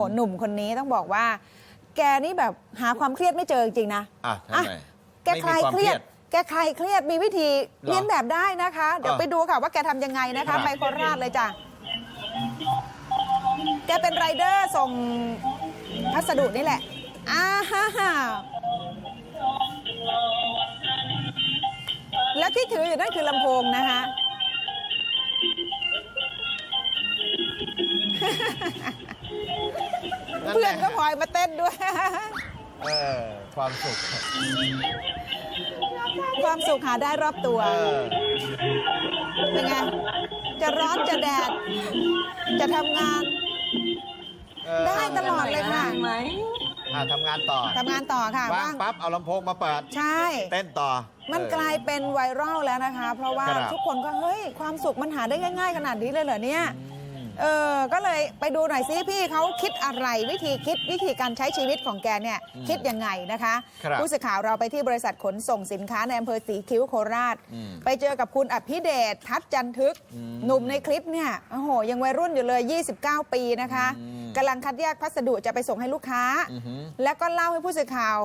โอ้หนุ่มคนนี้ต้องบอกว่า แกนี่แบบหาความเครียดไม่เจอจริงๆนะอะทำไม แกคลายเครียด แกคลายเครียดมีวิธีหรอเลียนแบบได้นะคะ เดี๋ยวอะไปดูค่ะว่าแกทำยังไงนะครัคะ บ ไปโคราชเลยจ้ะ แกเป็นไรเดอร์ส่งพัสดุนี่แหละอ้าฮ่าฮ่าแล้วที่ถืออยู่นั่นคือลำโพงนะคะนั่น เพื่แหอนละก็พลอยมาเต้นด้วย เออความสุขความสุขหาได้รอบตัว เออเป็นไง จะร้อนจะแดด จะทำงาน เออได้ตลอดเลยค่ะอะทำงานต่อทำงานต่อค่ะว่างปั๊บเอาลำโพงมาเปิด ใช่ เต้นต่อมันเออ กลายเป็นไวรัลแล้วนะคะ เพราะว่าครับ ทุกคนก็เฮ้ย ความสุขมันหาได้ง่าย ๆ ขนาดนี้เลยเหรอเนี่ยอืม เออก็เลยไปดูหน่อยซิพี่เขาคิดอะไรวิธีคิดวิธีการใช้ชีวิตของแกเนี่ยอืมคิดยังไงนะคะครับผู้สื่อข่าวเราไปที่บริษัทขนส่งสินค้าในอำเภอสีคิ้วโคราช อืม ไปเจอกับคุณอภิเดชทัศน์จันทึกอืมหนุ่มในคลิปเนี่ยโอ้โห ยังวัยรุ่นอยู่เลย 29 ปีนะคะอืมกำลังคัดแยกพัสดุจะไปส่งให้ลูกค้าอือหือแล้วก็เล่าให้ผู้สื่อข่าว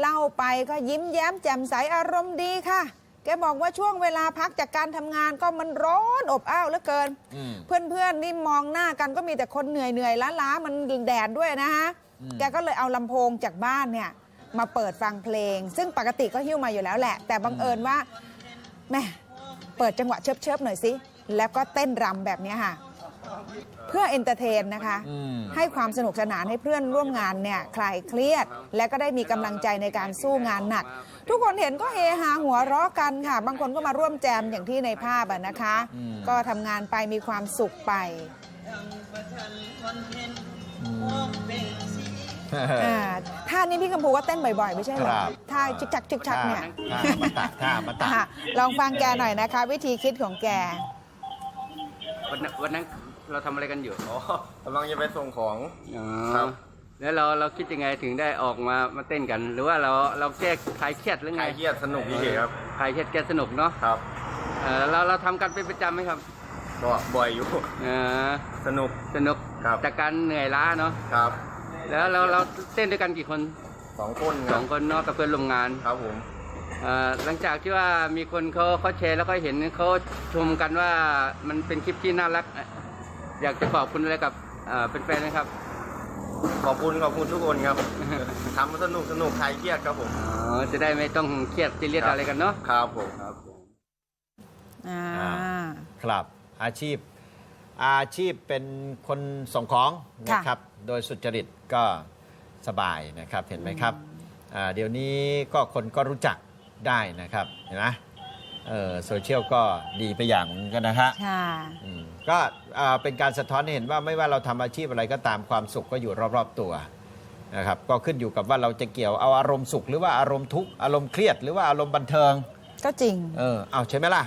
เล่าไปก็ยิ้มแย้มแจ่มใสอารมณ์ดีค่ะ แกบอกว่าช่วงเวลาพักจากการทำงานก็มันร้อนอบอ้าวเหลือเกิน อืม เพื่อนๆนี่มองหน้ากันก็มีแต่คนเหนื่อยเหนื่อยๆล้าๆมันแดดด้วยนะฮะ อืม แกก็เลยเอาลำโพงจากบ้านเนี่ย มาเปิดฟังเพลง ซึ่งปกติก็หิ้วมาอยู่แล้วแหละ แต่บังเอิญว่าแม่เปิดจังหวะเชิบๆหน่อยสิ แล้วก็เต้นรำแบบเนี้ยค่ะ เพื่อเอนเตอร์เทนนะคะอืมให้ความสนุกสนานให้เพื่อนร่วมงานเนี่ยคลายเครียด และก็ได้มีกำลังใจในการสู้งานหนัก ทุกคนเห็นก็เฮฮาหัวเราะกันค่ะ บางคนก็มาร่วมแจมอย่างที่ในภาพอะนะคะอืมก็ทำงานไปมีความสุขไปอืมอ่าท่านี้พี่กัมพูก็เต้นบ่อยๆ ไม่ใช่เหรอครับท่าชิกชักชิกชักเนี่ยท่ามาตัดท่ามาตัดอะลองฟังแกหน่อยนะคะ วิธีคิดของแกวันนั้นวันนั้น เราทำอะไรกันอยู่อ๋อกำลังจะไปส่งของ อ๋อครับ แล้วเราเราคิดยังไงถึงได้ออกมามาเต้นกัน หรือว่าเราเราแก้คลายเครียดหรือคไงลายเครียดสนุกเฉยๆครับ คลายเครียดแก้สนุกเนาะครับ เออเราเราทำกันเป็นประจำไหมครับก็บ่อยอยู่ เออสนุก สนุกครับ จากการเหนื่อยล้าเนาะครับแล้วเราเราเต้นด้วยกันกี่คนสองคนสครัอบงคนเนาะกับเพื่อนร่วมงาน ครับผมเอ่อหลังจากที่ว่ามีคนเขาเขาแชร์แล้วก็เห็นเขาชมกันว่ามันเป็นคลิปที่น่ารัก อยากจะขอบคุณอะไรกับเอ่อเป็นแฟนๆนะครับขอบคุณขอบคุณทุกคนครับ ทำมาสนุกสนุกคลายเครียดครับผม อ๋อจะได้ไม่ต้องเครียดซีเรียสครับอะไรกันเนาะ ครับผม ครับอ่า อ่าครับอาชีพอาชีพเป็นคนส่งของค่ะนะครับ โดยสุจริตก็สบายนะครับเห็นไหมครับอ่าเดี๋ยวนี้ก็คนก็รู้จักได้นะครับเห็นไหม เออโซเชียลก็ดีไปอย่างเหมือนกันนะฮะค่ะ อืมก็อ่าเป็นการสะท้อนให้เห็นว่าไม่ว่าเราทำอาชีพอะไรก็ตามความสุขก็อยู่รอบๆตัวนะครับก็ขึ้นอยู่กับว่าเราจะเกี่ยวเอาอารมณ์สุขหรือว่าอารมณ์ทุกข์อารมณ์เครียดหรือว่าอารมณ์บันเทิงก็จริง เออเอาใช่ไหมล่ะ